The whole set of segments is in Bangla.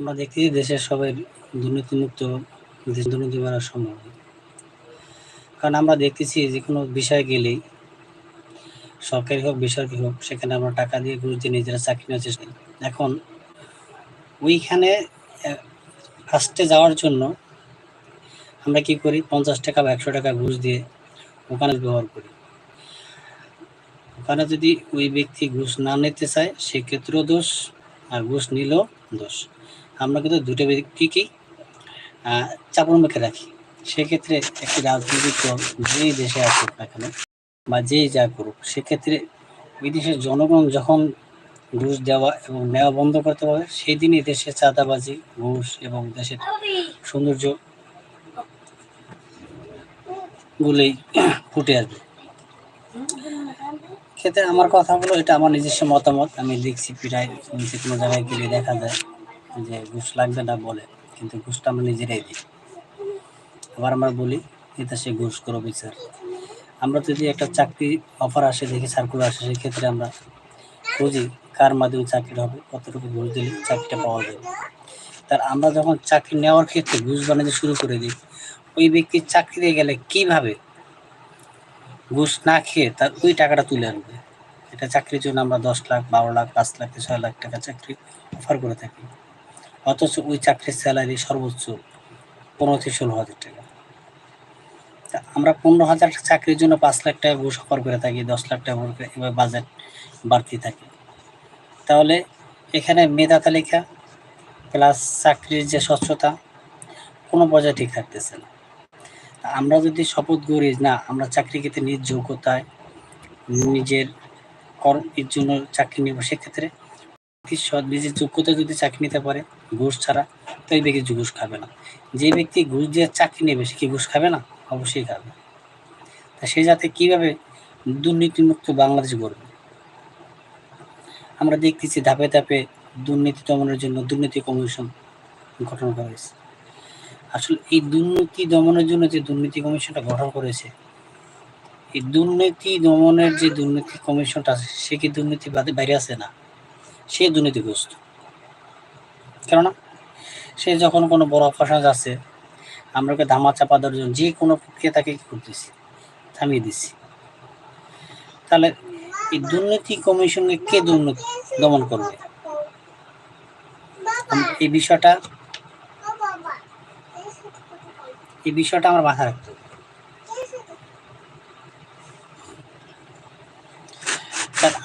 আমরা দেখতেছি দেশের সবাই দুর্নীতিমুক্ত দেশ, দুর্নীতি করা সম্ভব। কারণ আমরা দেখতেছি যে কোনো বিষয়ে গেলেই, সরকারি হোক, বেসরকারি হোক, সেখানে আমরা টাকা দিয়ে ঘুষ দিয়ে নিজেরা চাকরি নেওয়ার চেষ্টা। এখন, ওইখানে ফার্স্টে যাওয়ার জন্য আমরা কি করি? পঞ্চাশ টাকা বা একশো টাকা ঘুষ দিয়ে ওখানে ব্যবহার করি। ওখানে যদি ওই ব্যক্তি ঘুষ না নিতে চায়, সেক্ষেত্রেও দোষ, আর ঘুষ নিলেও দোষ। আমরা কিন্তু দুটো ব্যক্তিকেই চাপের মুখে রাখি। সেক্ষেত্রে একটি রাজনৈতিক দল যেই দেশে আসুক না কেন বা যেই যা করুক, সেক্ষেত্রে বিদেশের জনগণ যখন ঘুষ দেওয়া এবং নেওয়া বন্ধ করতে পারে সেই দিনই দেশের চাঁদাবাজি, ঘুষ এবং দেশের সৌন্দর্য গুলোই ফুটে আসবে। ক্ষেত্রে আমার কথা হলো, এটা আমার নিজস্ব মতামত। আমি দেখছি প্রায় যে কোনো জায়গায় গেলে দেখা যায়। যে ঘুষ লাগবে না বলে, কিন্তু ঘুষটা আমরা নিজেরাই দিই। আবার আমরা বলি, এটা সে ঘুষ করো বিচার আমরা যদি একটা চাকরি অফার আসে, দেখি সার্কুলার আসে, সেক্ষেত্রে আমরা খুঁজি কার মাধ্যমে চাকরি হবে, কতটুকু ঘুষ দিলে চাকরিটা পাওয়া যাবে। তার আমরা যখন চাকরি নেওয়ার ক্ষেত্রে ঘুষ বানাতে শুরু করে দিই, ওই ব্যক্তির চাকরি দিয়ে গেলে কীভাবে ঘুষ না খেয়ে তার ওই টাকাটা তুলে আনবে? এটা চাকরির জন্য আমরা দশ লাখ, বারো লাখ, পাঁচ লাখ, ছয় লাখ টাকা চাকরি অফার করে থাকি। অথচ ওই চাকরির স্যালারি সর্বোচ্চ পনেরো থেকে ষোলো হাজার টাকা। তা আমরা পনেরো হাজার চাকরির জন্য পাঁচ লাখ টাকা ঘুষ অফার করে থাকি, দশ লাখ টাকা করে এবার বাজেট বাড়তি থাকে। তাহলে এখানে মেধা তালিকা প্লাস চাকরির যে স্বচ্ছতা, কোনো পর্যায়ে ঠিক থাকতেছে না। আমরা যদি শপথ করি না, আমরা চাকরি ক্ষেত্রে নিজ যোগ্যতায় নিজের কর্মের জন্য চাকরি নেব, সেক্ষেত্রে ব্যক্তি সৎ- নিজের যোগ্যতা যদি চাকরি নিতে পারে, ঘুষ ছাড়া তো এই ব্যক্তি ঘুষ খাবে না। যে ব্যক্তি ঘুষ দিয়ে চাকরি নেবে, সে কি ঘুষ খাবে না? অবশ্যই খাবে। তা সে যাতে কীভাবে দুর্নীতিমুক্ত বাংলাদেশ গড়বে? আমরা দেখতেছি ধাপে ধাপে দুর্নীতি দমনের জন্য দুর্নীতি কমিশন গঠন করা হয়েছে। আসলে এই দুর্নীতি দমনের জন্য যে দুর্নীতি কমিশনটা গঠন করেছে, এই দুর্নীতি দমনের যে দুর্নীতি কমিশনটা আছে, সে কি দুর্নীতি বাইরে আছে না? সে দুর্নীতিগ্রস্ত। কেননা সে যখন কোনো বড় অপারেশন আছে আমরা ধামা চাপা দেওয়ার জন্য যে কোনো প্রক্রিয়া তাকে কি করতেছি থামিয়ে দিচ্ছি তাহলে এই দুর্নীতি কমিশনকে কে দুর্নীতি দমন করবে? এই বিষয়টা এই বিষয়টা আমার মাথায় রাখতে হবে।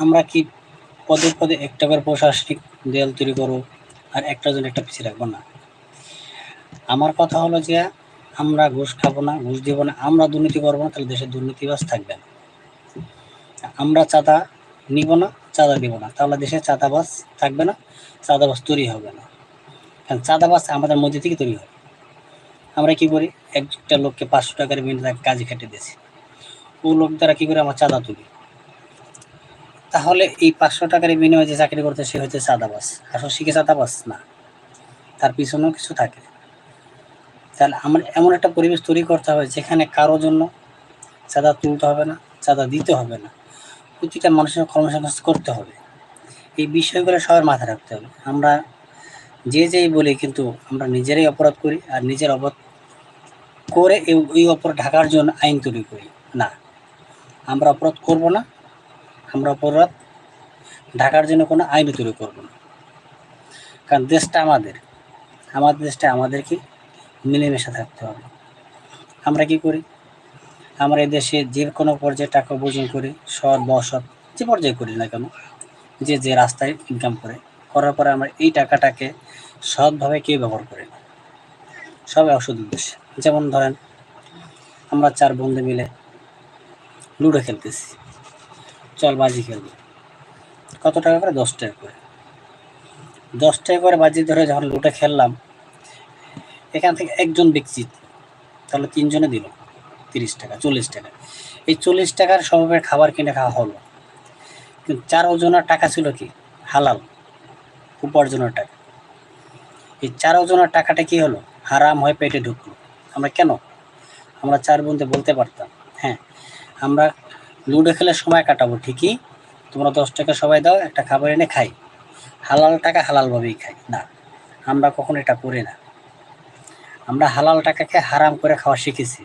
আমরা কি পদে পদে একটা করে প্রশাসনিক দেয়াল তৈরি করব আর একটা জন্য একটা পিছিয়ে রাখব না। আমার কথা হলো যে, আমরা ঘুষ খাব না, ঘুষ দিব না, আমরা দুর্নীতি করব না, তাহলে দেশে দুর্নীতিবাজ থাকবে না। আমরা চাঁদা নিব না, চাঁদা দিব না, তাহলে দেশে চাঁদাবাস থাকবে না চাঁদাবাস তৈরি হবে না। কারণ চাঁদাবাস আমাদের মধ্যে থেকে তৈরি হবে। আমরা কি করি? একটা লোককে পাঁচশো টাকার তাকে কাজে খেটে দিয়েছি। ও লোক দ্বারা কী করে আমার চাঁদা তুলি? তাহলে এই পাঁচশো টাকার বিনিময়ে যে চাকরি করতে সে হচ্ছে চাঁদাবাস আসলে শিখে চাঁদাবাস না। তার পিছনেও কিছু থাকে। তাহলে আমার এমন একটা পরিবেশ তৈরি করতে হবে যেখানে কারোর জন্য চাঁদা তুলতে হবে না, চাঁদা দিতে হবে না। প্রতিটা মানুষের কর্মসংস্থান করতে হবে। এই বিষয়গুলো সবার মাথায় রাখতে হবে। আমরা যে যেই বলি কিন্তু আমরা নিজেরাই অপরাধ করি আর নিজের অপরাধ করে ওই অপরাধ ঢাকার জন্য আইন তৈরি করি। না। আমরা অপরাধ করব না। আমরা অপরাধ ঢাকার জন্য কোনো আইন তৈরি করব না। কারণ দেশটা আমাদের। আমাদের দেশটা আমাদেরকে মিলেমিশে থাকতে হবে। আমরা কি করি? আমরা এই দেশে যে কোনো পর্যায়ে টাকা উপার্জন করি, সৎ বা অসৎ যে পর্যায়ে করি না কেন, যে যে রাস্তায় ইনকাম করে, করার পরে আমরা এই টাকাটাকে সৎভাবে কেউ ব্যবহার করি না। সবাই অসৎ উদ্দেশ্যে যেমন ধরেন, আমরা চার বন্ধু মিলে লুডো খেলতেছি। চল বাজি খেলব। কত টাকা করে? দশ টাকা করে। দশ টাকা করে বাজি ধরে যখন লুডো খেললাম, এখান থেকে একজন ব্যক্তি তাহলে তিনজনে দিল, তিরিশ টাকা, চল্লিশ টাকা। এই চল্লিশ টাকার সমবের খাবার কিনে খাওয়া হলো। কিন্তু চার ওজনের টাকা ছিল কি? হালাল, উপার্জনের টাকা। এই চার ওজনের টাকাটা কি হলো? হারাম হয়ে পেটে ঢুকলো। আমরা কেন? আমরা চার বন্ধু বলতে পারতাম হ্যাঁ আমরা লুডো খেলে সময় কাটাবো, ঠিকই? তোমরা দশ টাকা সবাই দাও, একটা খাবার এনে খাই। হালাল টাকা হালালভাবেই খাই। না, আমরা কখনো এটা করি না। আমরা হালাল টাকাকে হারাম করে খাওয়া শিখেছি।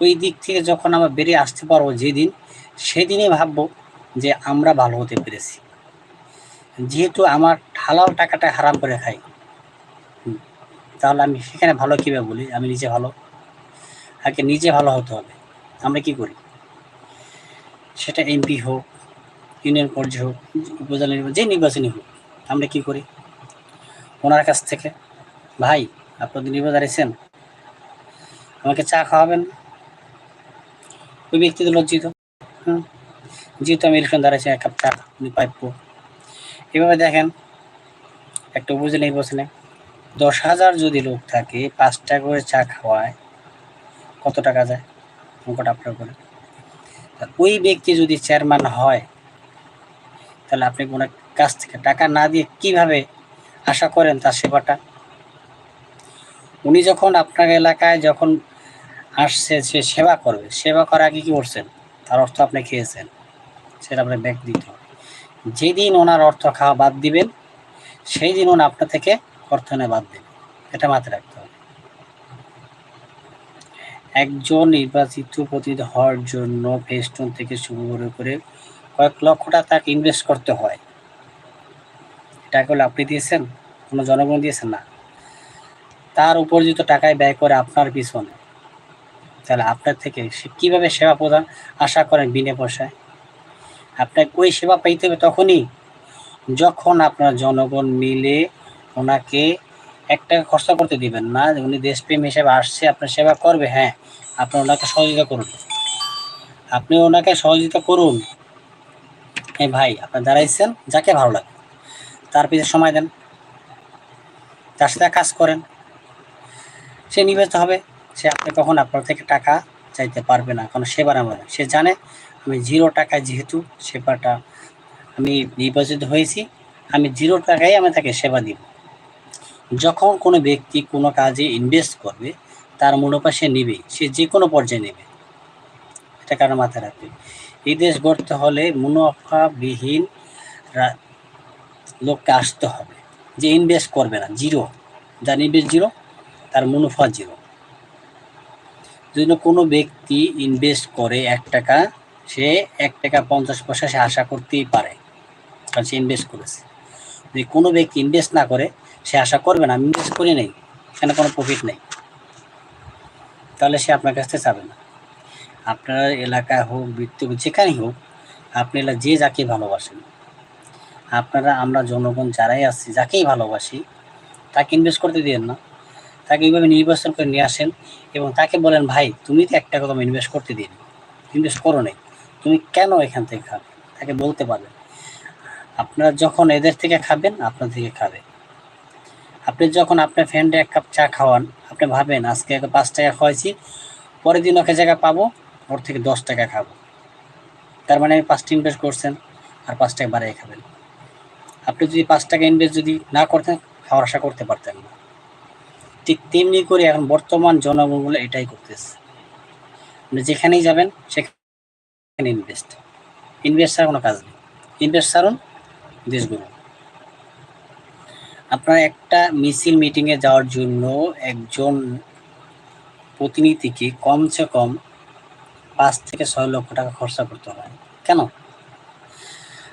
ওই দিক থেকে যখন আমরা বেরিয়ে আসতে পারব যেদিন, সেদিনই ভাববো যে আমরা ভালো হতে পেরেছি। যেহেতু আমার হালাল টাকাটা হারাম করে খাই, তাহলে আমি সেখানে ভালো কীভাবে বলি? আমি নিজে ভালো? আগে নিজে ভালো হতে হবে। আমরা কি করি? সেটা এমপি হোক, ইউনিয়ন পর্যায়ে হোক, উপজেলা নির্বাচন, যে নির্বাচনই হোক, আমরা কি করি? ওনার কাছ থেকে, ভাই আপনাদের নির্বাচন দাঁড়িয়েছেন, আমাকে চা খাওয়াবেন ওই ব্যক্তি তো লজ্জিত। হুম, যেহেতু আমি ইলেকশন দাঁড়াইছি এক কাপ চা উনি পাইপ এভাবে দেখেন, একটা উপজেলা নির্বাচনে দশ হাজার যদি লোক থাকে পাঁচ টাকা করে চা খাওয়ায় কত টাকা যায়? অঙ্কটা আপনার করে ওই ব্যক্তি যদি চেয়ারম্যান হয়, তাহলে আপনি কোনো কাছ থেকে টাকা না দিয়ে কীভাবে আশা করেন তার সেবাটা? উনি যখন আপনার এলাকায় যখন আসছে, সে সেবা করবে। সেবা করার আগে কী করছেন? তার অর্থ আপনি খেয়েছেন। সেটা আপনার ব্যাগ দিতে হবে যেদিন ওনার অর্থ খাওয়া বাদ দিবেন সেই দিন ওনা আপনার থেকে অর্থ নেওয়া বাদ দেবে এটা মাথায় রাখতে হবে। একজন নির্বাচিত প্রতিনিধি হওয়ার জন্য ফেস্টুন থেকে শুরু করে করে কয়েক লক্ষ টাকা তাকে ইনভেস্ট করতে হয়। টাকা হলে আপনি দিয়েছেন? কোনো জনগণ দিয়েছেন না? তার উপার্জিত টাকায় ব্যয় করে আপনার পিছনে। তাহলে আপনার থেকে সে কীভাবে সেবা প্রদান আশা করেন বিনা পয়সায়? আপনাকে ওই সেবা পাইতে হবে তখনই। যখন আপনার জনগণ মিলে ওনাকে এক টাকা খরচা করতে দিবেন না। উনি দেশপ্রেম হিসেবে আসছে, আপনার সেবা করবে হ্যাঁ। আপনি ওনাকে সহযোগিতা করুন। আপনি ওনাকে সহযোগিতা করুন। হ্যাঁ ভাই আপনার দাঁড়াইছেন, যাকে ভালো লাগে। তার পিছনে সময় দেন। তার সাথে কাজ করেন। সে নিবেদিত হবে। সে আপনি কখন আপনার থেকে টাকা চাইতে পারবে না কারণ সেবার আমার সে জানে, আমি জিরো টাকায় যেহেতু সেবাটা আমি নির্বাচিত হয়েছি, আমি জিরো টাকায় আমি তাকে সেবা দিব। যখন কোনো ব্যক্তি কোনো কাজে ইনভেস্ট করবে, তার মুনাফা সে নেবে সে যে কোনো পর্যায়ে নেবে। এটা কারণ মাথায় রাখবে এই দেশ গড়তে হলে মুনাফাবিহীন লোককে আসতে হবে। যে ইনভেস্ট করবে না জিরো যার ইনভেস্ট জিরো তার মুনাফা জিরো যদি কোনো ব্যক্তি ইনভেস্ট করে এক টাকা, সে এক টাকা পঞ্চাশ পয়সা সে আশা করতেই পারে। কারণ সে ইনভেস্ট করেছে। যদি কোনো ব্যক্তি ইনভেস্ট না করে সে আশা করবে না, আমি ইনভেস্ট করি নেই সেখানে কোনো প্রফিট নেই। তাহলে সে আপনার কাছ থেকে চাবে না। আপনার এলাকায় হোক, বৃত্তি হোক, যেখানেই হোক, আপনি যে যাকে ভালোবাসেন, আপনারা, আমরা জনগণ যারাই আছি, যাকেই ভালোবাসি, তাকে ইনভেস্ট করতে দিন না। তাকে এইভাবে নির্বাচন করে নিয়ে আসেন এবং তাকে বলেন, ভাই, তুমি তো একটা কথা ইনভেস্ট করতে দিন ইনভেস্ট করো নাই। তুমি কেন এখান থেকে খাবে? তাকে বলতে পারবেন। আপনারা যখন এদের থেকে খাবেন আপনার থেকে খাবে। আপনি যখন আপনার ফ্রেন্ডে এক কাপ চা খাওয়ান, আপনি ভাবেন, আজকে পাঁচ টাকা খাওয়াইছি, পরের দিন ওকে জায়গা পাবো, ওর থেকে দশ টাকা খাব। তার মানে আপনি পাঁচটা ইনভেস্ট করছেন আর পাঁচ টাকা বাড়িয়ে খাবেন। আপনি যদি পাঁচ টাকা ইনভেস্ট যদি না করতেন, খাওয়ার আশা করতে পারতেন না। ঠিক তেমনি করে এখন বর্তমান জনগণগুলো এটাই করতেছে। আপনি যেখানেই যাবেন, সেখানে ইনভেস্ট ইনভেস্ট ছাড়া কোনো কাজ নেই। ইনভেস্ট ছাড়ুন, দেশ গড়ুন। আপনার একটা মিছিল মিটিংয়ে যাওয়ার জন্য একজন প্রতিনিধিকে কমসে কম পাঁচ থেকে ছয় লক্ষ টাকা খরচা করতে হয়। কেন?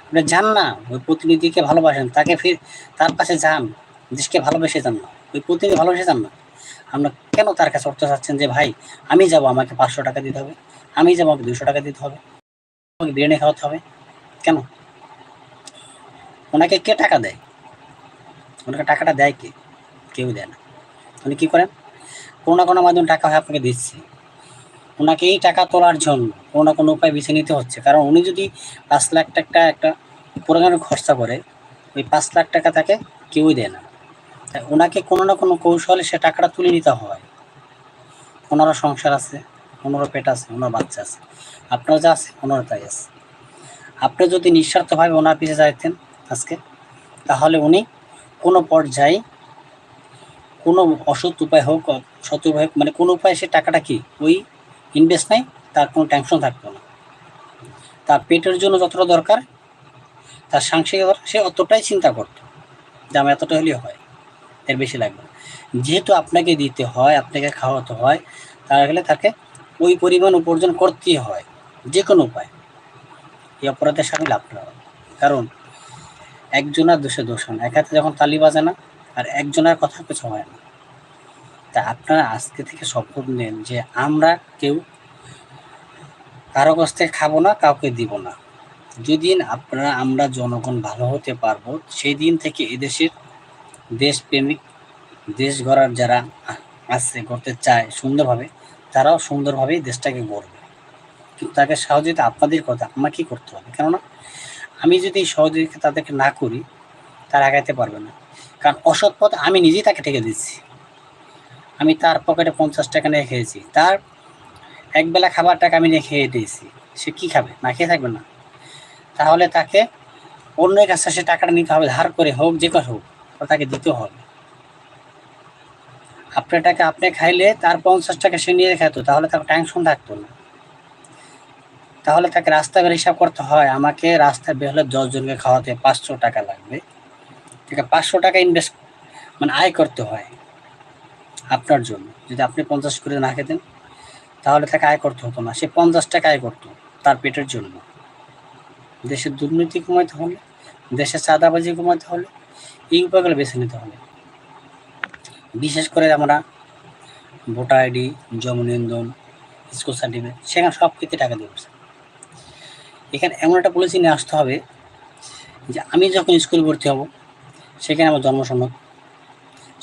আপনি যান না, ওই প্রতিনিধিকে ভালোবাসেন, তাকে ফির তার কাছে যান, দেশকে ভালোবেসে যান না। ওই প্রতিনিধি ভালোবেসে যান না। আমরা কেন তার কাছে অর্থ চাচ্ছেন যে, ভাই, আমি যাব, আমাকে পাঁচশো টাকা দিতে হবে, আমি যাব, আমাকে দুশো টাকা দিতে হবে, আমাকে বিরিয়ানি খাওয়াতে হবে। কেন? ওনাকে কে টাকা দেয়? ওনাকে টাকাটা দেয় কে? কেউ দেয় না। উনি কী করেন? কোনো না কোনো মাধ্যমে টাকা হয় আপনাকে দিচ্ছে। ওনাকে এই টাকা তোলার জন্য কোনো না কোনো উপায় বেছে নিতে হচ্ছে। কারণ উনি যদি পাঁচ লাখ টাকা একটা প্রোগ্রামে খরচা করে, ওই পাঁচ লাখ টাকা তাকে কেউই দেয় না। তাই ওনাকে কোনো না কোনো কৌশলে সে টাকাটা তুলে নিতে হয়। ওনারও সংসার আছে, ওনারও পেট আছে, ওনার বাচ্চা আছে। আপনার যা আছে, ওনারও তাই আছে। আপনি যদি নিঃস্বার্থভাবে ওনার পিছিয়ে যাইতেন আজকে, তাহলে উনি কোনো পর্যায়ে কোনো অসৎ উপায় হোক সৎ উপায় হোক মানে কোনো উপায়ে সে টাকাটা কি? ওই ইনভেস্ট নাই, তার কোনো টেনশন থাকতো না। তার পেটের জন্য যতটা দরকার, তার সাংসারিক দরকার, সে অতটাই চিন্তা করতো যে আমার এতটা হলেই হয়, এর বেশি লাগবে যেহেতু আপনাকে দিতে হয়, আপনাকে খাওয়াতে হয় তাহলে তাকে ওই পরিমাণ উপার্জন করতেই হয় যে কোনো উপায়। এই অপরাধের সামিল আপনারা। কারণ একজনের দোষে দোষ না। এক হাতে যখন তালি বাজে না, আর একজনের কথা কিছু হয় না। তা আপনারা আজকে থেকে শপথ নেন যে আমরা কেউ কারও কাছ থেকে খাব না, কাউকে দিব না। যেদিন আপনারা, আমরা জনগণ ভালো হতে পারব সেই দিন থেকে এদেশের দেশপ্রেমিক, দেশ গড়ার যারা আ- আছে করতে চায় সুন্দরভাবে, তারাও সুন্দরভাবে দেশটাকে গড়বে। কিন্তু তাকে সহযোগিতা আপনাদের কথা আমাকে করতে হবে। কেননা আমি যদি সহযোগিতা তাদেরকে না করি, তারা আগাইতে পারবে না। কারণ অসৎ পথ আমি নিজেই তাকে ঠেকে দিচ্ছি আমি তার পকেটে পঞ্চাশ টাকা নিয়ে খেয়েছি। তার একবেলা খাবার টাকা আমি নিয়ে খেয়ে দিয়েছি। সে কি খাবে? না খেয়ে থাকবে না। তাহলে তাকে অন্যের কাছে সে টাকাটা নিতে হবে। ধার করে হোক, যে করে হোক, তাকে দিতে হবে। আপনার টাকা আপনি খাইলে তার পঞ্চাশ টাকা সে নিয়ে খেত, তাহলে তার টেনশন থাকতো না। তাহলে তাকে রাস্তা বের হিসাব করতে হয়। আমাকে রাস্তায় বের হলে দশজনকে খাওয়াতে পাঁচশো টাকা লাগবে। ঠিক পাঁচশো টাকা ইনভেস্ট মানে আয় করতে হয় আপনার জন্য। যদি আপনি পঞ্চাশ করে না খেতেন, তাহলে তাকে আয় করতে হতো না। সে পঞ্চাশ টাকা আয় করতো তার পেটের জন্য। দেশের দুর্নীতি কমাতে হলে, দেশের চাঁদাবাজি কমাতে হলে, এই উপায়গুলো বেছে নিতে হবে বিশেষ করে আমরা ভোটার আইডি, জন্ম নিবন্ধন, স্কুল সার্টিফিকেট, সেখানে সব ক্ষেত্রে টাকা দেবো এখানে এমন একটা পলিসি নিয়ে আসতে হবে যে আমি যখন স্কুল ভর্তি হব, সেখানে আমার জন্ম সনদ,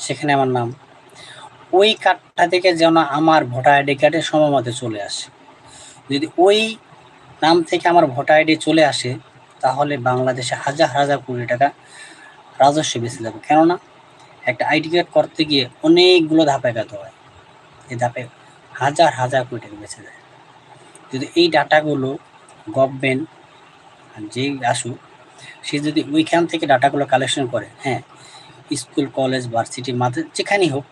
সেখানে আমার নাম, ওই কার্ডটা থেকে যেন আমার ভোটার আইডি কার্ডের সময় মতো চলে আসে। যদি ওই নাম থেকে আমার ভোটার আইডি চলে আসে, তাহলে বাংলাদেশে হাজার হাজার কোটি টাকা রাজস্ব বেঁচে যাবে। কেননা একটা আইডি কার্ড করতে গিয়ে অনেকগুলো ধাপে এগাতে হয়। এই ধাপে হাজার হাজার কোটি টাকা বেঁচে যায়। যদি এই ডাটাগুলো গভর্নমেন্ট যেই আসুক সে যদি ওইখান থেকে ডাটাগুলো কালেকশন করে হ্যাঁ স্কুল কলেজ ভার্সিটি মাধ্যম যেখানেই হোক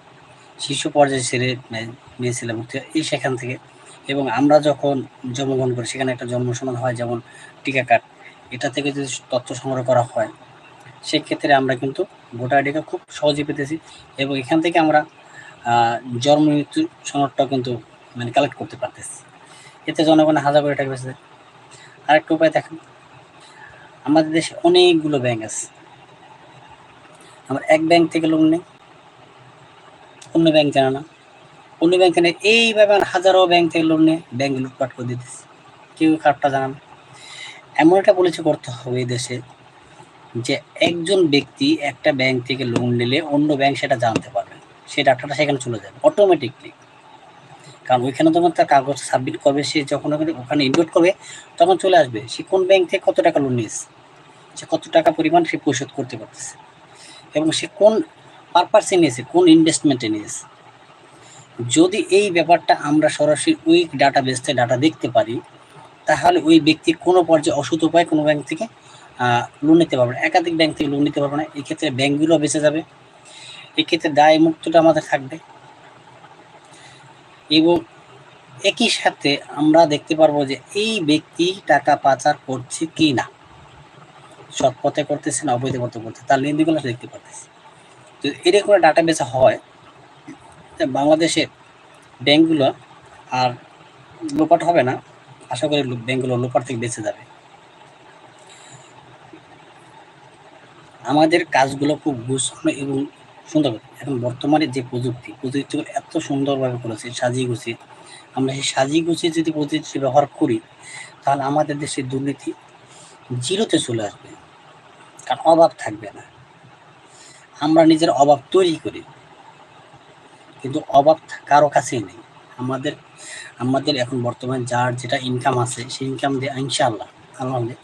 শিশু পর্যায়ে ছেড়ে মেয়ে ছেলে হয়, এই সেখান থেকে। এবং আমরা যখন জন্মগ্রহণ করি সেখানে একটা জন্ম সনদ হয় যেমন টিকা কার্ড। এটা থেকে যদি তথ্য সংগ্রহ করা হয় সেক্ষেত্রে আমরা কিন্তু ভোটার আইডি কার্ড খুব সহজেই পেতেছি এবং এখান থেকে আমরা জন্ম মৃত্যু সনদটা কিন্তু মানে কালেক্ট করতে পারতেছি। এতে জনগণের হাজার কোটি টাকা যায়। আরেকটা উপায় দেখেন। আমাদের দেশে অনেকগুলো ব্যাংক আছে। আমরা এক ব্যাংক থেকে লোন নেই, অন্য ব্যাংক জানে না। অন্য ব্যাংকে নেই এইভাবে হাজারো ব্যাংক থেকে লোন নিয়ে ব্যাংক লুটপাট করে দিতেছি। কেউ কার্ডটা জানা না। এমন একটা পলিসি করতে হবে দেশে যে একজন ব্যক্তি একটা ব্যাংক থেকে লোন নিলে অন্য ব্যাংক সেটা জানতে পারবে। সেই ডাটাটা সেখানে চলে যাবে অটোমেটিকলি কারণ ওইখানে তখন তার কাগজ সাবমিট করবে, সে যখন ওখানে ওখানে ইনভেস্ট করবে, তখন চলে আসবে। সে কোন ব্যাংক থেকে কত টাকা লোন নিয়েছে? সে কত টাকা পরিমাণ সে পরিশোধ করতে পারতেছে? এবং সে কোন পারপাসে নিয়েছে? কোন ইনভেস্টমেন্টে নিয়েছে? যদি এই ব্যাপারটা আমরা সরাসরি ওই ডাটা বেসতে ডাটা দেখতে পারি, তাহলে ওই ব্যক্তি কোনো পর্যায়ে অসুত উপায় কোনো ব্যাংক থেকে লোন নিতে পারবে না। একাধিক ব্যাংক থেকে লোন নিতে পারবে না। এক্ষেত্রে ব্যাংকগুলো বেঁচে যাবে। এক্ষেত্রে দায় মুক্তটা আমাদের থাকবে। এবং একই সাথে আমরা দেখতে পারব যে এই ব্যক্তি টাকা পাচার করছে কি না সৎ পথে করতেছে না অবৈধ পথে করতেছে, তার লেনদেনগুলো দেখতে পারতেছি। তো এরকম ডাটা বেচা হয়। বাংলাদেশের ব্যাংকগুলো আর লোপাট হবে না। আশা করি লো- ব্যাংকগুলো লোপাট থেকে বেঁচে যাবে। আমাদের কাজগুলো খুব গুছানো এবং সুন্দর। এখন বর্তমানে যে প্রযুক্তি প্রযুক্তিগুলো এত সুন্দরভাবে করেছে সাজিয়ে গুছিয়ে আমরা সেই সাজিয়ে গুছিয়ে যদি প্রযুক্তি ব্যবহার করি, তাহলে আমাদের দেশের দুর্নীতি জিরোতে চলে আসবে। কারণ অভাব থাকবে না। আমরা নিজের অভাব তৈরি করি। কিন্তু অভাব কারও কাছেই নেই। আমাদের আমাদের এখন বর্তমান যার যেটা ইনকাম আছে, সেই ইনকাম দিয়ে ইনশাআল্লাহ, আল্লাহ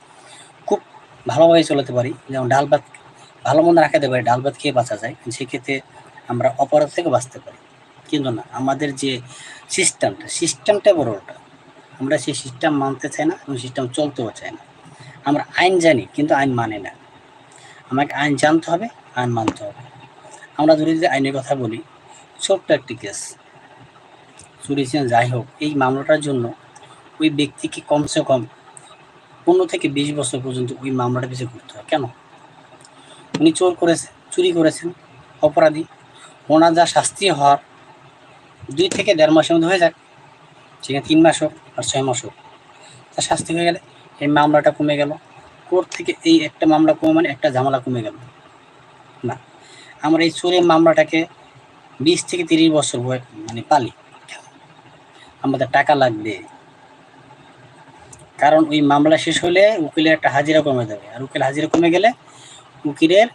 খুব ভালোভাবে চলাতে পারি। যেমন ডাল ভাত ভালো মন্দ রাখাতে পারি ডাল ভাত খেয়ে বাঁচা যায়। সেক্ষেত্রে আমরা অপরাধ থেকে বাঁচতে পারি। কিন্তু না, আমাদের যে সিস্টেমটা সিস্টেমটা বড় ওটা আমরা সেই সিস্টেম মানতে চাই না এবং সিস্টেম চলতেও চাই না। আমরা আইন জানি, কিন্তু আইন মানে না। আমাকে আইন জানতে হবে, আইন মানতে হবে। আমরা যদি যদি আইনের কথা বলি, ছোট্ট একটি কেস চুরি যাই হোক, এই মামলাটার জন্য ওই ব্যক্তিকে কমসে কম পনেরো থেকে বিশ বছর পর্যন্ত ওই মামলাটা পিছিয়ে করতে হয়। কেন? উনি চোর করেছে চুরি করেছেন, অপরাধী। ওনার যা শাস্তি হওয়ার দুই থেকে দেড় মাসের মধ্যে হয়ে যাক। সেখানে তিন মাস হোক আর ছয় মাস হোক। তার শাস্তি হয়ে গেলে এই মামলাটা কমে গেল। কোর্ট থেকে এই একটা মামলা কমে মানে একটা ঝামেলা কমে গেল। না, আমরা এই চোরের মামলাটাকে বিশ থেকে তিরিশ বছর মানে পালি। আমাদের টাকা লাগবে। কারণ ওই মামলা শেষ হলে উকিলের একটা হাজিরা কমে যাবে। আর উকিল হাজিরা কমে গেলে উকিলের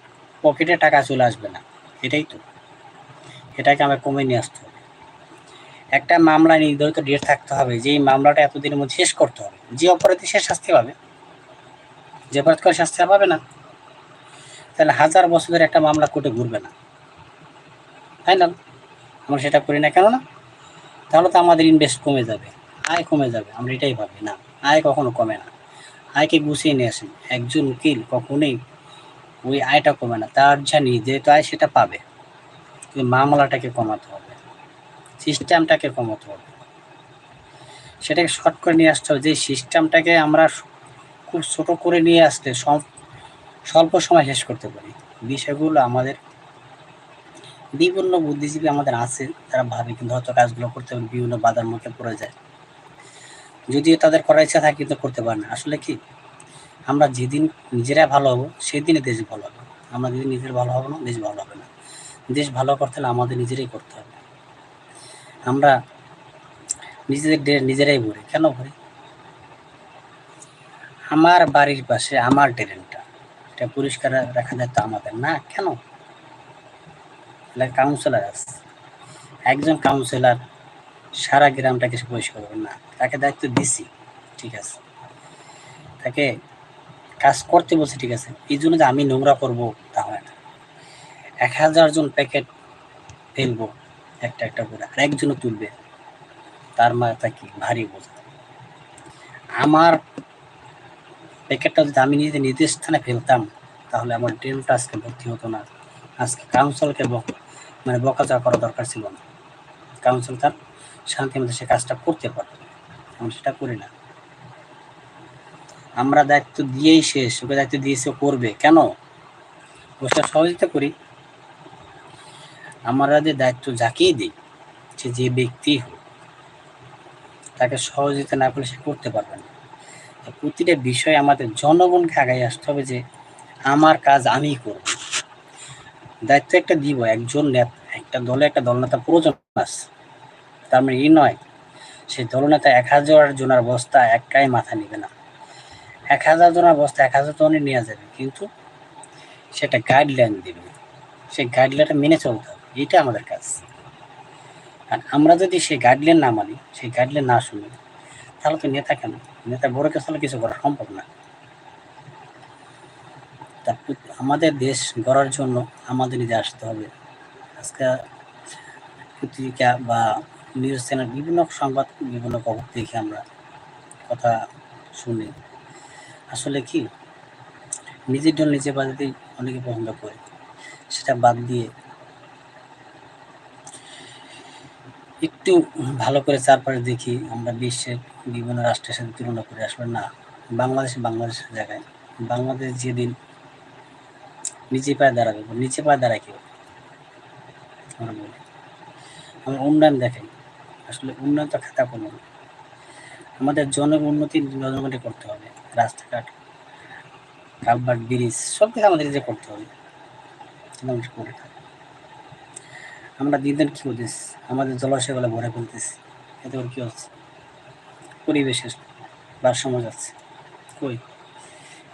পকেটে টাকা চলে আসবে না। এটাই তো। এটাকে আমরা কমে নিয়ে আসতে হবে। একটা মামলা নির্ধারিত ডেট থাকতে হবে। যে এই মামলাটা এতদিনের মধ্যে শেষ করতে হবে। যে অপরাধী সে শাস্তি পাবে। যে অপরাধ করে শাস্তি পাবে না। তাহলে হাজার বছর ধরে একটা মামলা কোর্টে ঘুরবে না। তাই না? আমরা সেটা করি না কেন না তাহলে তো আমাদের ইনভেস্ট কমে যাবে। আয় কমে যাবে। আমরা এটাই ভাবি না। আয় কখনো কমে না। আয়কে গুছিয়ে নিয়ে আসেন। একজন উকিল কখনোই ওই আয়টা কমে না, তার জানি যেহেতু আয় সেটা পাবে। মামলাটাকে কমাতে হবে, সিস্টেমটাকে কমাতে হবে। সেটাকে শর্ট করে নিয়ে আসতে হবে, যে সিস্টেমটাকে আমরা খুব ছোট করে নিয়ে আসতে স্বল্প সময় শেষ করতে পারি। বিষয়গুলো আমাদের, বিভিন্ন বুদ্ধিজীবী আমাদের আছে তারা ভাবে কিন্তু হয়তো কাজগুলো করতে বিভিন্ন বাধার মুখে পড়ে যায়। যদিও তাদের করার ইচ্ছা থাকে কিন্তু করতে পারে না। আসলে কি? আমরা যেদিন নিজেরা ভালো হব, সেদিনই দেশ ভালো হবে। আমরা যদি নিজের ভালো হব না, দেশ ভালো হবে না। দেশ ভালো করতে হলে আমাদের নিজেরাই করতে হবে। আমরা নিজেদের ডে- নিজেরাই ভরি। কেন ভরি? আমার বাড়ির পাশে আমার ড্রেনটা। এটা পরিষ্কার রাখা দায়িত্ব আমাদের, না? কেন? কাউন্সিলার আছে। একজন কাউন্সিলার সারা গ্রামটাকে পরিষ্কার করবে, না? তাকে দায়িত্ব দিছি, ঠিক আছে। তাকে কাজ করতে বলছে, ঠিক আছে, এই জন্য যে আমি নোংরা করব তা হয় না। এক হাজার জন প্যাকেট ফেলব, একটা একটা করে, আর একজনও তুলবে। তার মাথা কি? ভারী বোঝা আমার প্যাকেটটা যদি আমি নিজে নির্দিষ্ট স্থানে ফেলতাম, তাহলে আমার ড্রেনটা আজকে ভর্তি হতো না। আজকে কাউন্সিলকে মানে বকাচা করা দরকার ছিল না। কাউন্সিল তার শান্তি মধ্যে সে কাজটা করতে পারে আমি সেটা করি না। আমরা দায়িত্ব দিয়েই শেষ, ওকে দায়িত্ব দিয়েছে করবে। কেন? ওটা সহযোগিতা করি। আমরা যে দায়িত্ব যাকেই দিই, সে যে ব্যক্তি হোক, তাকে সহযোগিতা না করলে সে করতে পারবে না। প্রতিটা বিষয় আমাদের জনগণকে আগাই আসতে হবে যে, আমার কাজ আমি করব। দায়িত্ব একটা দিব, একজন একটা দলে একটা দলনেতা প্রয়োজন আছে। তার মানে এই নয় সেই দলনেতা এক হাজার জনের বস্তা একাই মাথা নিবে না। এক হাজার জনের বস্তা এক হাজার জনই নিয়ে যাবে, কিন্তু সেটা গাইডলাইন দেবে। সেই গাইডলাইনটা মেনে চলতে হবে এটা আমাদের কাজ। আর আমরা যদি সেই গাইডলাইন না মানি, সেই গাইডলাইন না শুনি, তাহলে তো নেতা কেন? নেতা বড় কাছে হলে কিছু করা সম্ভব না। আমাদের দেশ গড়ার জন্য আমাদের নিজে আসতে হবে। আজকে পত্রিকা বা নিউজ চ্যানেল বিভিন্ন সংবাদ, বিভিন্ন খবর দেখে আমরা কথা শুনি। আসলে কি? নিজের জন্য নিজে বাজাতেই অনেকে পছন্দ করে। সেটা বাদ দিয়ে একটু ভালো করে চারপাশে দেখি আমরা বিশ্বের বিভিন্ন রাষ্ট্রের সাথে তুলনা করে। আসলে না, বাংলাদেশে বাংলাদেশের জায়গায়। বাংলাদেশ যেদিন নিচে পায়ে দাঁড়াবে, নিচে পায়ে দাঁড়ায় কেউ আমরা বলি। আমরা উন্নয়ন দেখাই আসলে উন্নয়ন তো খাতা কোনো আমাদের জন উন্নতি জনগণকে করতে হবে। রাস্তাঘাট কালভার্ট ব্রিজ সব কিছু আমাদের যে করতে হবে। আমরা দিন দিন কি করতেছি? আমাদের জলাশয়গুলো ভরে ফেলতেছি। এতে করে কি হচ্ছে? পরিবেশের ভারসাম্য যাচ্ছে। কই?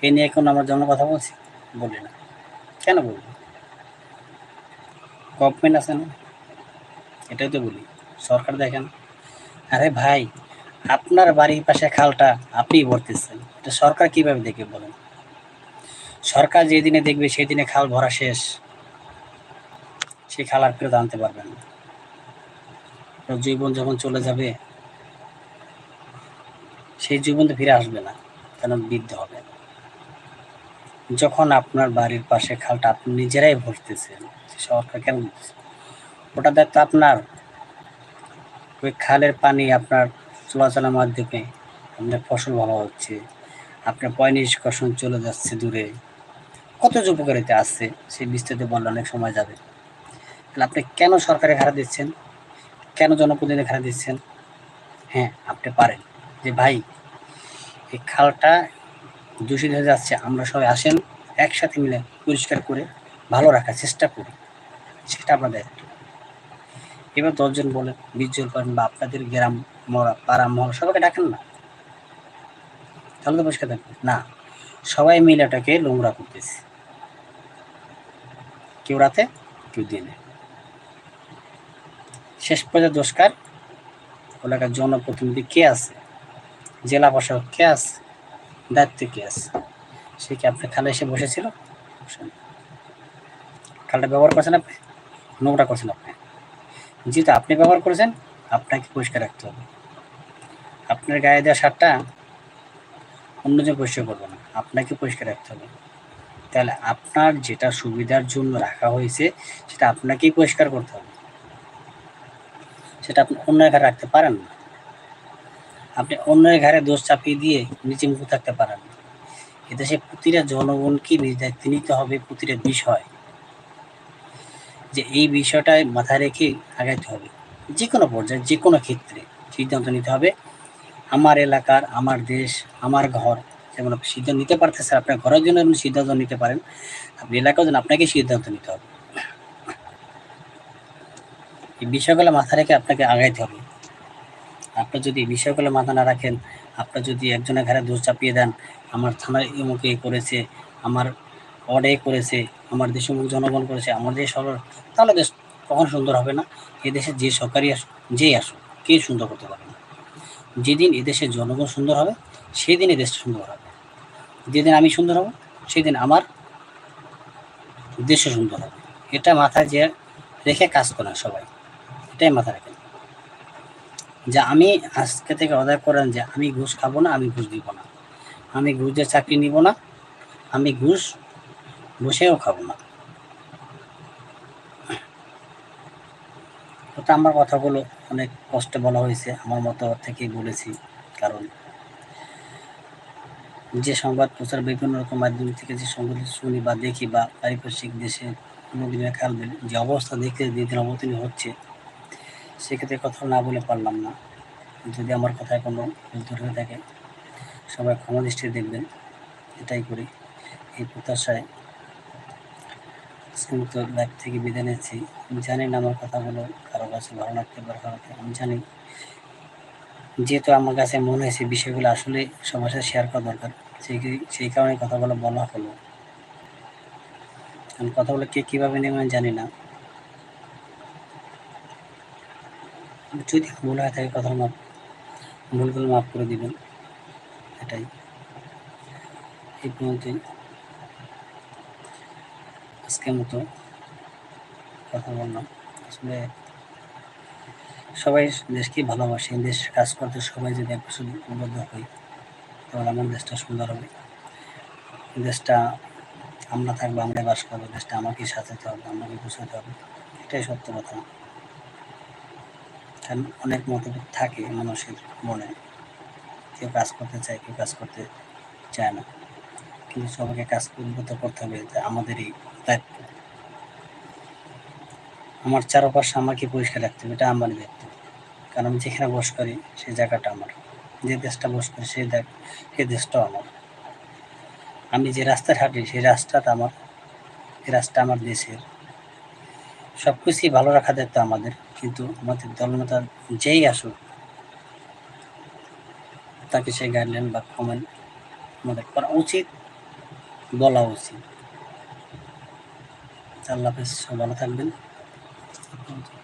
এ নিয়ে এখন আমরা জন্য কথা বলছি? বলি না। কেন বলব? গভর্নমেন্ট আছে না? এটাই তো বলি। সরকার দেখেন। আরে ভাই আপনার বাড়ির পাশে খালটা আপনিই ভরতেছেন। এটা সরকার কীভাবে দেখবে বলেন? সরকার যে দিনে দেখবে সেই দিনে খাল ভরা শেষ। সেই খাল আর ফেরত আনতে পারবেন না। জীবন যখন চলে যাবে, সেই জীবন তো ফিরে আসবে না কারণ বৃদ্ধ হবে? যখন আপনার বাড়ির পাশে খালটা আপনি নিজেরাই ভরতেছেন সরকার কেন? ওটা দায়িত্ব আপনার ওই খালের পানি আপনার চলাচলের মাধ্যমে আপনার ফসল ভালো হচ্ছে, আপনার পয় নিষ্কাশন চলে যাচ্ছে দূরে। কত যে উপকারিতা আছে, সেই বিস্তারিত বললে অনেক সময় যাবে। তাহলে আপনি কেন সরকারি ঘাড়া দিচ্ছেন? কেন জনপ্রতিনিধি ঘাড়া দিচ্ছেন? হ্যাঁ আপনি পারেন। যে ভাই, এই খালটা দূষিত হয়ে যাচ্ছে, আমরা সবাই আসেন, একসাথে মিলে পরিষ্কার করে, ভালো রাখার চেষ্টা করি। সেটা আপনাদের। এবার দশজন বলেন, বিশ জন করেন বা আপনাদের গ্রাম মরা পাড়া মহল সবাইকে ডাকেন না। তাহলে তো পরিষ্কার থাকবে। না, সবাই মিলে ওটাকে নোংরা করতেছে। কেউ রাতে, কেউ দিনে। শেষ পর্যায়ে দোষকার এলাকার জনপ্রতিনিধি কে আছে? জেলা প্রশাসক কে আছে? দায়িত্ব কে আছে? সে কি আপনার খালে এসে বসেছিল? খালটা ব্যবহার করছেন আপনি? নোংরা করছেন আপনি। যেহেতু আপনি ব্যবহার করেছেন? আপনাকে পরিষ্কার রাখতে হবে। আপনার গায়ে দেওয়া সারটা অন্যজন পরিষ্কার করবে না, আপনাকে পরিষ্কার রাখতে হবে। তাহলে আপনার যেটা সুবিধার জন্য রাখা হয়েছে, সেটা আপনাকেই পরিষ্কার করতে হবে। সেটা আপনি অন্যের ঘরে রাখতে পারেন না। আপনি অন্যের ঘরে দোষ চাপিয়ে দিয়ে নিচে মুখ থাকতে পারেন না। এদেশে প্রতিটা জনগণকে নিজ দায়িত্ব নিতে হবে, প্রতিটা বিষয়। যে এই বিষয়টায় মাথায় রেখে আগাইতে হবে। যে কোনো পর্যায়ে যে কোনো ক্ষেত্রে সিদ্ধান্ত নিতে হবে। আমার এলাকার, আমার দেশ, আমার ঘর, যেমন আপনি সিদ্ধান্ত নিতে পারতেছেন, আপনার ঘরের জন্য আপনি সিদ্ধান্ত নিতে পারেন। আপনি এলাকার জন্য আপনাকে সিদ্ধান্ত নিতে হবে। এই বিষয়গুলো মাথা রেখে আপনাকে আগাইতে হবে। আপনি যদি এই বিষয়গুলো মাথা না রাখেন, আপনার যদি একজনের ঘরে দোষ চাপিয়ে দেন, আমার থানার এমুকে করেছে, আমার অর্ডে করেছে, আমার দেশ অমুক জনগণ করেছে আমার দেশ হলো তাহলে দেশ কখন সুন্দর হবে না। এদেশে যে সরকারি আসুক, যেই আসুক কে সুন্দর করতে পারে না। যেদিন এদেশের জনগণ সুন্দর হবে সেই দিন দেশটা সুন্দর হবে। যেদিন আমি সুন্দর হব, সেদিন আমার দেশে সুন্দর হবে। এটা মাথায় যে রেখে কাজ করেন সবাই, এটাই মাথায় রাখেন। যে আমি আজকে থেকে অর্ডার করেন যে আমি ঘুষ খাব না, আমি ঘুষ দিব না। আমি ঘুষ দিয়ে চাকরি নিব না, আমি ঘুষ বসেও খাব না। ওটা আমার কথাগুলো অনেক কষ্টে বলা হয়েছে, আমার মতো থেকেই বলেছি। কারণ যে সংবাদ প্রচার বিভিন্ন রকম মাধ্যম থেকে যে সংবাদ শুনি বা দেখি বা পারিপার্শ্বিক দেশে নদীর খাল বিল যে অবস্থা দেখে দিন দিন অবতীর্ণ হচ্ছে, সেক্ষেত্রে কথা না বলে পারলাম না। যদি আমার কথায় কোনো ভুল হয়ে থাকে, সবাই ক্ষমা দৃষ্টি দেখবেন। এটাই করি। এই প্রত্যাশায় সীমিত লাইফ থেকে বিদায় নিচ্ছি। আমি জানি না আমার কথাগুলো কারও কাছে ভালো লাগতে পারে কারও আমি জানি। যেহেতু আমার কাছে মনে হয়েছে বিষয়গুলো আসলে সবার সাথে শেয়ার করা দরকার, সেই সেই কারণে কথাগুলো বলা হলো। আমি কথাগুলো কে কীভাবে নেবে আমি জানি না। যদি ভুল হয়ে থাকে কথা মাপ, ভুলগুলো মাফ করে দিবেন। এটাই। এই পর্যন্তই। আজকের মতো কথা বললাম। আসলে সবাই দেশকে ভালোবাসে দেশ কাজ করতে সবাই যদি একবদ্ধ হই তাহলে আমার দেশটা সুন্দর হবে। দেশটা আমরা থাকব, আমরা বাস করব দেশটা আমাকে সাজাতে হবে, আমাকে গুছাতে হবে। এটাই সত্য কথা। কারণ অনেক মতভেদ থাকে মানুষের মনে। কেউ কাজ করতে চায়, কেউ কাজ করতে চায় না। কিন্তু সবাইকে কাজ উদ্বুদ্ধ করতে হবে আমাদেরই দায়িত্ব। আমার চারপাশে আমাকে পরিষ্কার রাখতে হবে, এটা আমারই দায়িত্ব। কারণ আমি যেখানে বস করি, সেই জায়গাটা আমার। যে দেশটা বস করি, সেই সেই দেশটাও আমার। আমি যে রাস্তায় হাঁটি, সেই রাস্তাটা আমার। এই রাস্তা আমার দেশের। সব কিছুই ভালো রাখা দায়িত্ব আমাদের, কিন্তু আমাদের দলনেতা যেই আসুক, তাকে সেই গাইডলাইন বা কমেন্ট আমাদের করা উচিত, বলা উচিত। আল্লাহ হাফেজ ভালো থাকবেন। আল্লাহ